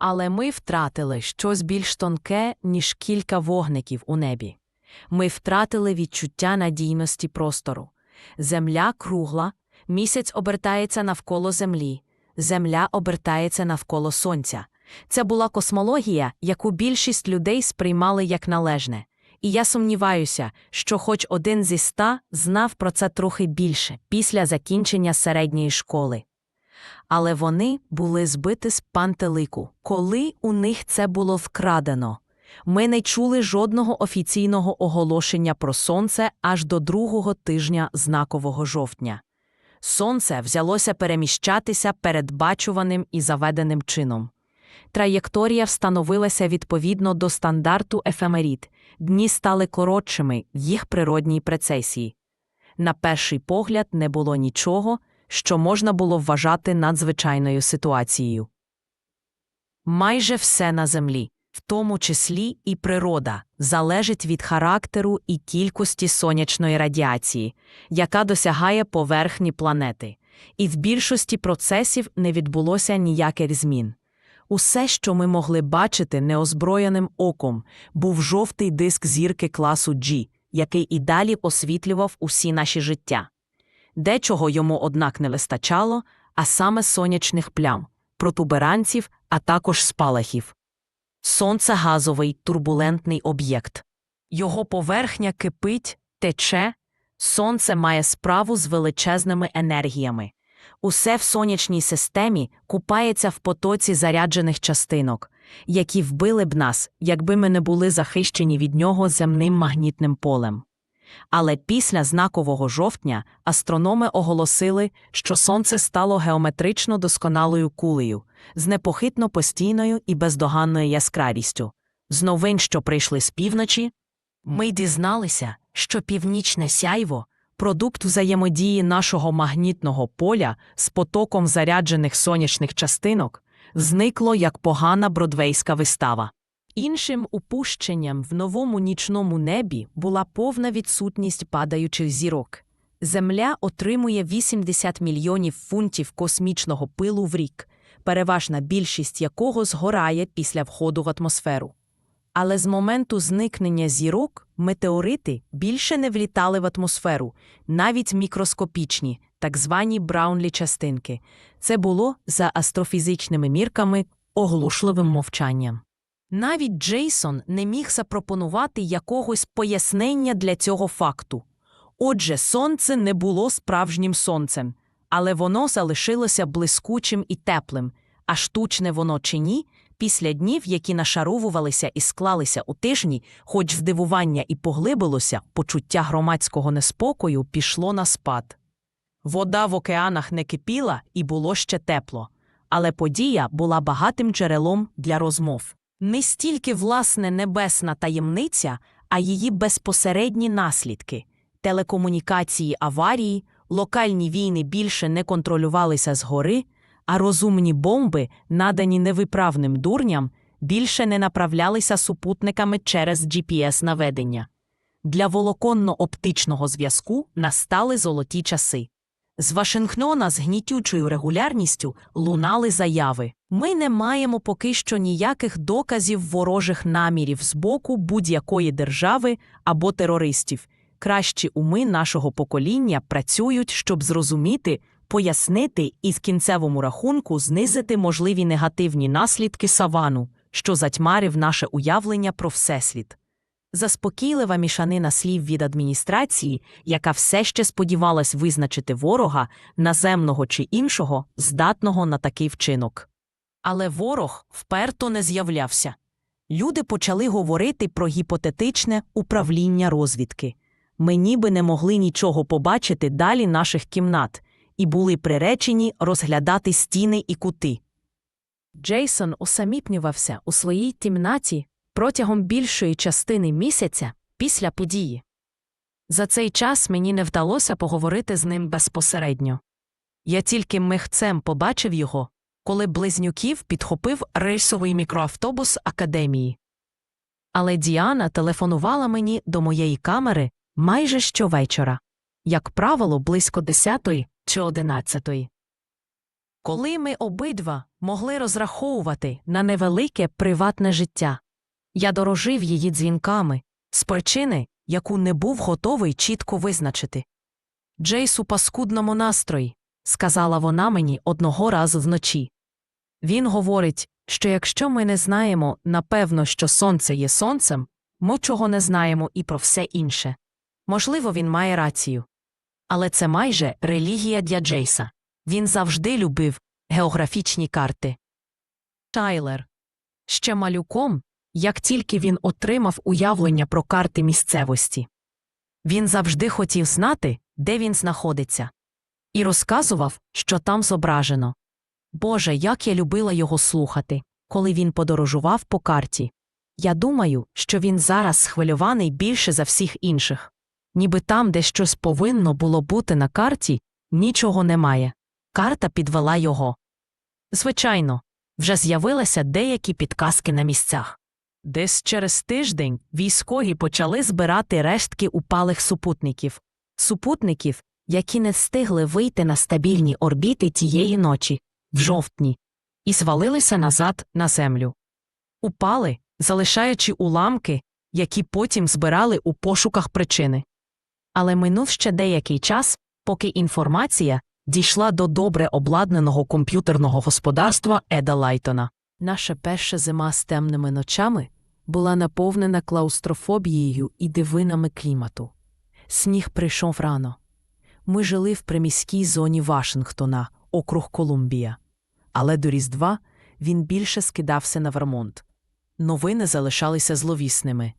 Але ми втратили щось більш тонке, ніж кілька вогників у небі. Ми втратили відчуття надійності простору. Земля кругла, місяць обертається навколо землі, земля обертається навколо сонця. Це була космологія, яку більшість людей сприймали як належне. І я сумніваюся, що хоч один зі ста знав про це трохи більше після закінчення середньої школи. Але вони були збиті з пантелику, коли у них це було вкрадено. Ми не чули жодного офіційного оголошення про сонце аж до другого тижня знакового жовтня. Сонце взялося переміщатися передбачуваним і заведеним чином. Траєкторія встановилася відповідно до стандарту ефемерід, дні стали коротшими в їх природній прецесії. На перший погляд не було нічого, що можна було вважати надзвичайною ситуацією. Майже все на землі, в тому числі і природа, залежить від характеру і кількості сонячної радіації, яка досягає поверхні планети, і в більшості процесів не відбулося ніяких змін. Усе, що ми могли бачити неозброєним оком, був жовтий диск зірки класу G, який і далі освітлював усі наші життя. Дечого йому, однак, не вистачало, а саме сонячних плям, протуберанців, а також спалахів. Сонце газовий турбулентний об'єкт. Його поверхня кипить, тече, сонце має справу з величезними енергіями. Усе в сонячній системі купається в потоці заряджених частинок, які вбили б нас, якби ми не були захищені від нього земним магнітним полем. Але після знакового жовтня астрономи оголосили, що сонце стало геометрично досконалою кулею, з непохитно постійною і бездоганною яскравістю. З новин, що прийшли з півночі, ми дізналися, що північне сяйво продукт взаємодії нашого магнітного поля з потоком заряджених сонячних частинок, зникло як погана бродвейська вистава. Іншим упущенням в новому нічному небі була повна відсутність падаючих зірок. Земля отримує 80 мільйонів фунтів космічного пилу в рік, переважна більшість якого згорає після входу в атмосферу. Але з моменту зникнення зірок метеорити більше не влітали в атмосферу, навіть мікроскопічні, так звані браунлі частинки. Це було за астрофізичними мірками оглушливим мовчанням. Навіть Джейсон не міг запропонувати якогось пояснення для цього факту. Отже, сонце не було справжнім сонцем, але воно залишилося блискучим і теплим, а штучне воно чи ні, після днів, які нашаровувалися і склалися у тижні, хоч здивування і поглибилося, почуття громадського неспокою пішло на спад. Вода в океанах не кипіла і було ще тепло, але подія була багатим джерелом для розмов. Не стільки власне небесна таємниця, а її безпосередні наслідки телекомунікації аварії, локальні війни більше не контролювалися згори, а розумні бомби, надані невиправним дурням, більше не направлялися супутниками через GPS-наведення. Для волоконно-оптичного зв'язку настали золоті часи. З Вашингтона з гнітючою регулярністю лунали заяви. Ми не маємо поки що ніяких доказів ворожих намірів з боку будь-якої держави або терористів. Кращі уми нашого покоління працюють, щоб зрозуміти, пояснити і в кінцевому рахунку знизити можливі негативні наслідки савану, що затьмарив наше уявлення про всесвіт. Заспокійлива мішанина слів від адміністрації, яка все ще сподівалась визначити ворога, наземного чи іншого, здатного на такий вчинок. Але ворог вперто не з'являвся. Люди почали говорити про гіпотетичне управління розвідки. Ми ніби не могли нічого побачити далі наших кімнат і були приречені розглядати стіни і кути. Джейсон усамітнювався у своїй кімнаті протягом більшої частини місяця після події. За цей час мені не вдалося поговорити з ним безпосередньо. Я тільки михцем побачив його, коли близнюків підхопив рейсовий мікроавтобус академії. Але Діана телефонувала мені до моєї камери майже щовечора, як правило, близько десятої чи одинадцятої. коли ми обидва могли розраховувати на невелике приватне життя. Я дорожив її дзвінками з причини, яку не був готовий чітко визначити. Джейс у паскудному настрої, сказала вона мені одного разу вночі. Він говорить, що якщо ми не знаємо напевно, що сонце є сонцем, ми чого не знаємо і про все інше. Можливо, він має рацію. Але це майже релігія для Джейса. Він завжди любив географічні карти. Тайлер. Ще малюком, як тільки він отримав уявлення про карти місцевості. Він завжди хотів знати, де він знаходиться. І розказував, що там зображено. Боже, як я любила його слухати, коли він подорожував по карті. Я думаю, що він зараз схвильований більше за всіх інших. Ніби там, де щось повинно було бути на карті, нічого немає. Карта підвела його. Звичайно, вже з'явилися деякі підказки на місцях. Десь через тиждень військові почали збирати рештки упалих супутників, супутників, які не встигли вийти на стабільні орбіти тієї ночі, в жовтні, і звалилися назад на землю. Упали, залишаючи уламки, які потім збирали у пошуках причини. Але минув ще деякий час, поки інформація дійшла до добре обладнаного комп'ютерного господарства Еда Лайтона. Наша перша зима з темними ночами була наповнена клаустрофобією і дивинами клімату. Сніг прийшов рано. Ми жили в приміській зоні Вашингтона, округ Колумбія. Але до Різдва він більше скидався на Вермонт. Новини залишалися зловісними.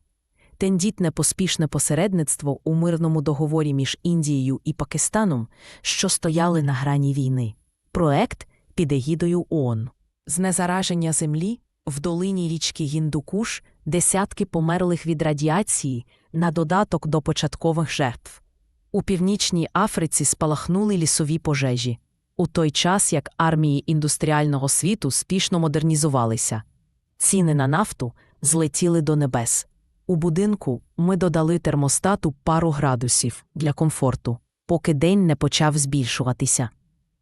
Тендітне поспішне посередництво у мирному договорі між Індією і Пакистаном, що стояли на грані війни. Проект під егідою ООН. Знезараження землі в долині річки Гіндукуш десятки померлих від радіації на додаток до початкових жертв. У північній Африці спалахнули лісові пожежі, у той час як армії індустріального світу спішно модернізувалися. Ціни на нафту злетіли до небес. У будинку ми додали термостату пару градусів для комфорту, поки день не почав збільшуватися.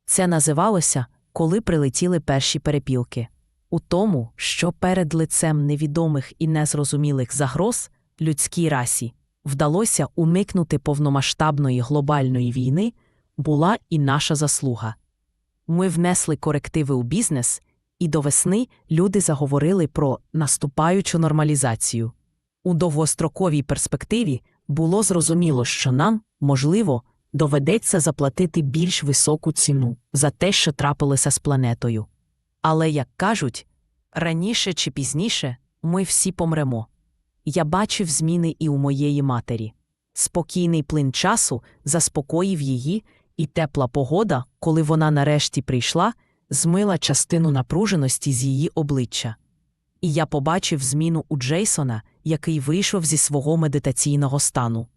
Це називалося, коли прилетіли перші перепілки. У тому, що перед лицем невідомих і незрозумілих загроз людській расі вдалося уникнути повномасштабної глобальної війни, була і наша заслуга. Ми внесли корективи у бізнес, і до весни люди заговорили про наступаючу нормалізацію. У довгостроковій перспективі було зрозуміло, що нам, можливо, доведеться заплатити більш високу ціну за те, що трапилося з планетою. Але, як кажуть, раніше чи пізніше ми всі помремо. Я бачив зміни і у моєї матері. Спокійний плин часу заспокоїв її, і тепла погода, коли вона нарешті прийшла, змила частину напруженості з її обличчя. І я побачив зміну у Джейсона, який вийшов зі свого медитаційного стану.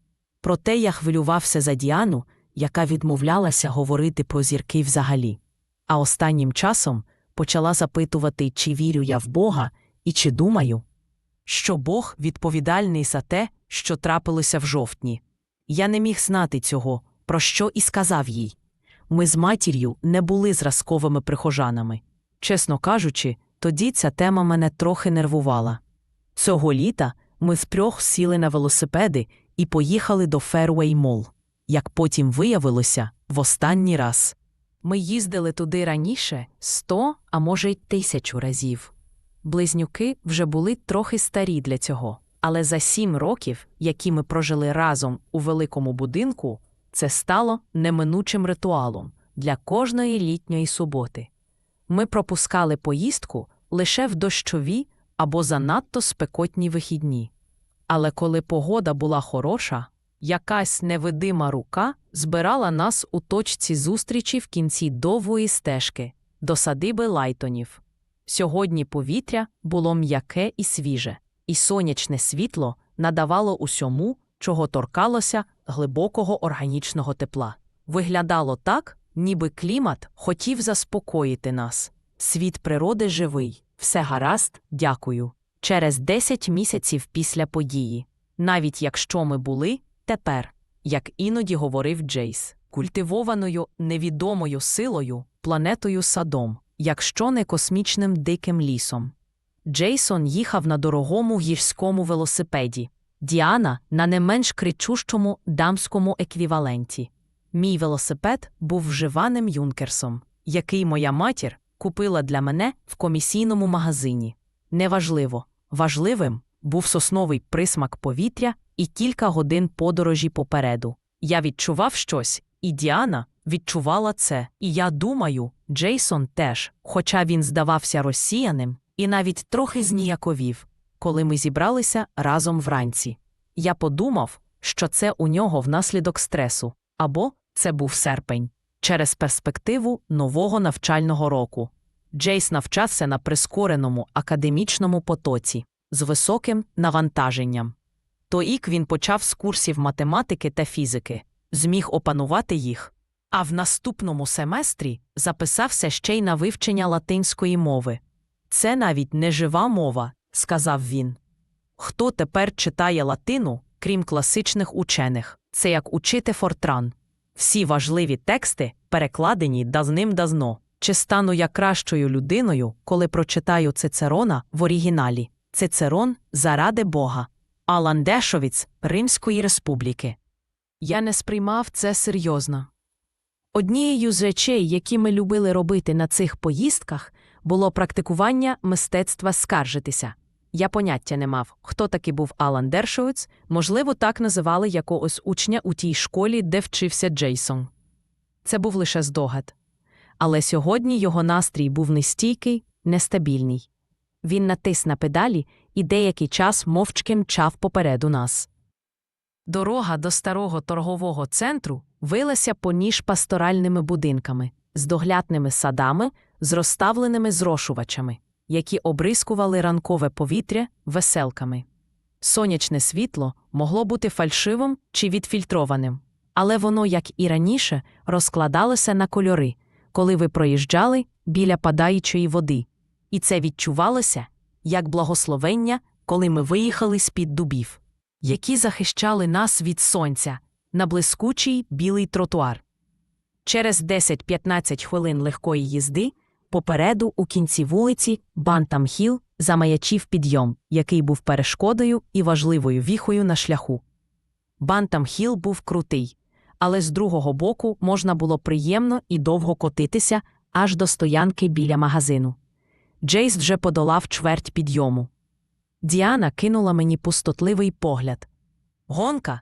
Проте я хвилювався за Діану, яка відмовлялася говорити про зірки взагалі. А останнім часом почала запитувати, чи вірю я в Бога і чи думаю, що Бог відповідальний за те, що трапилося в жовтні. Я не міг знати цього, про що і сказав їй. Ми з матір'ю не були зразковими прихожанами. Чесно кажучи, тоді ця тема мене трохи нервувала. Цього літа ми втрьох сіли на велосипеди і поїхали до Фервей Мол. Як потім виявилося, в останній раз. Ми їздили туди раніше сто, а може й тисячу разів. Близнюки вже були трохи старі для цього, але за сім років, які ми прожили разом у великому будинку, це стало неминучим ритуалом для кожної літньої суботи. Ми пропускали поїздку лише в дощові або занадто спекотні вихідні. Але коли погода була хороша, якась невидима рука збирала нас у точці зустрічі в кінці довгої стежки до садиби лайтонів. Сьогодні повітря було м'яке і свіже, і сонячне світло надавало усьому, чого торкалося глибокого органічного тепла. Виглядало так, ніби клімат хотів заспокоїти нас. Світ природи живий, все гаразд, дякую. Через 10 місяців після події, навіть якщо ми були тепер, як іноді говорив Джейс, культивованою невідомою силою, планетою садом, якщо не космічним диким лісом. Джейсон їхав на дорогому гірському велосипеді, Діана на не менш кричущому дамському еквіваленті. Мій велосипед був вживаним юнкерсом, який моя матір купила для мене в комісійному магазині. Неважливо, важливим був сосновий присмак повітря і кілька годин подорожі попереду. Я відчував щось, і Діана відчувала це. І я думаю, Джейсон теж, хоча він здавався розсіяним і навіть трохи зніяковів, коли ми зібралися разом вранці. Я подумав, що це у нього внаслідок стресу, або це був серпень, через перспективу нового навчального року. Джейс навчався на прискореному академічному потоці з високим навантаженням. Тоік він почав з курсів математики та фізики, зміг опанувати їх. А в наступному семестрі записався ще й на вивчення латинської мови. Це навіть не жива мова, сказав він. Хто тепер читає латину, крім класичних учених, це як учити фортран. Всі важливі тексти перекладені давним-давно. Чи стану я кращою людиною, коли прочитаю Цицерона в оригіналі? Цицерон заради Бога. Алан Дешовіц Римської республіки. Я не сприймав це серйозно. Однією з речей, які ми любили робити на цих поїздках, було практикування мистецтва скаржитися. Я поняття не мав, хто таки був Алан Дершоуц, можливо, так називали якогось учня у тій школі, де вчився Джейсон. Це був лише здогад. Але сьогодні його настрій був нестійкий, нестабільний. Він натис на педалі і деякий час мовчки мчав попереду нас. Дорога до старого торгового центру вилася поніж пасторальними будинками, з доглядними садами, з розставленими зрошувачами, які обрискували ранкове повітря веселками. Сонячне світло могло бути фальшивим чи відфільтрованим, але воно, як і раніше, розкладалося на кольори, коли ви проїжджали біля падаючої води, і це відчувалося як благословення, коли ми виїхали з-під дубів, які захищали нас від сонця на блискучий білий тротуар. Через 10-15 хвилин легкої їзди попереду у кінці вулиці Бантам-Хіл замаячив підйом, який був перешкодою і важливою віхою на шляху. Бантам-Хіл був крутий, але з другого боку можна було приємно і довго котитися аж до стоянки біля магазину. Джейс вже подолав чверть підйому. Діана кинула мені пустотливий погляд. Гонка?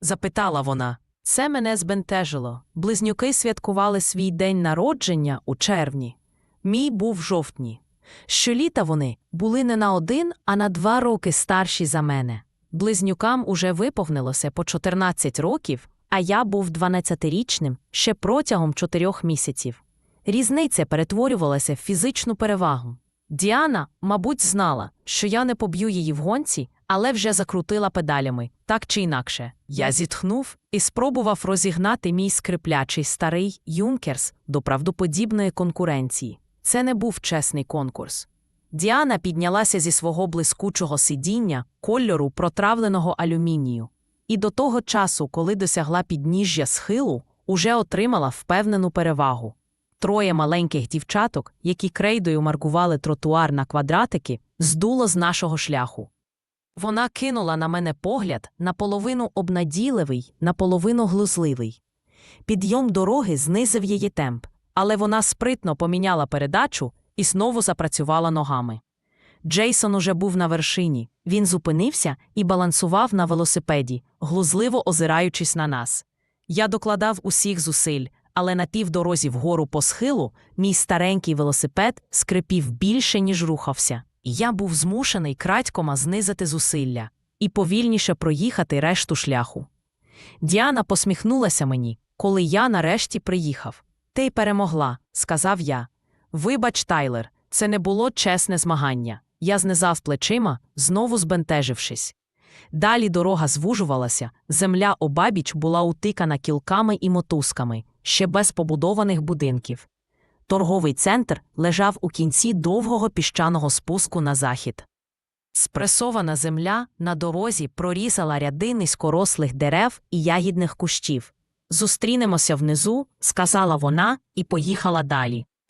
запитала вона. Це мене збентежило. Близнюки святкували свій день народження у червні. Мій був в жовтні. Щоліта вони були не на один, а на два роки старші за мене. Близнюкам уже виповнилося по 14 років, а я був 12-річним ще протягом чотирьох місяців. Різниця перетворювалася в фізичну перевагу. Діана, мабуть, знала, що я не поб'ю її в гонці, але вже закрутила педалями, так чи інакше. Я зітхнув і спробував розігнати мій скриплячий старий юнкерс до правдоподібної конкуренції. Це не був чесний конкурс. Діана піднялася зі свого блискучого сидіння кольору протравленого алюмінію, і до того часу, коли досягла підніжжя схилу, уже отримала впевнену перевагу. Троє маленьких дівчаток, які крейдою маркували тротуар на квадратики, здуло з нашого шляху. Вона кинула на мене погляд наполовину обнадійливий, наполовину глузливий. Підйом дороги знизив її темп, але вона спритно поміняла передачу і знову запрацювала ногами. Джейсон уже був на вершині. Він зупинився і балансував на велосипеді, глузливо озираючись на нас. Я докладав усіх зусиль, але на півдорозі вгору по схилу мій старенький велосипед скрипів більше, ніж рухався, я був змушений крадькома знизити зусилля і повільніше проїхати решту шляху. Діана посміхнулася мені, коли я нарешті приїхав. Ти перемогла, сказав я. Вибач, Тайлер, це не було чесне змагання. Я знизав плечима, знову збентежившись. Далі дорога звужувалася, земля обабіч була утикана кілками і мотузками, ще без побудованих будинків. Торговий центр лежав у кінці довгого піщаного спуску на захід. Спресована земля на дорозі прорізала ряди низькорослих дерев і ягідних кущів. Зустрінемося внизу, сказала вона і поїхала далі.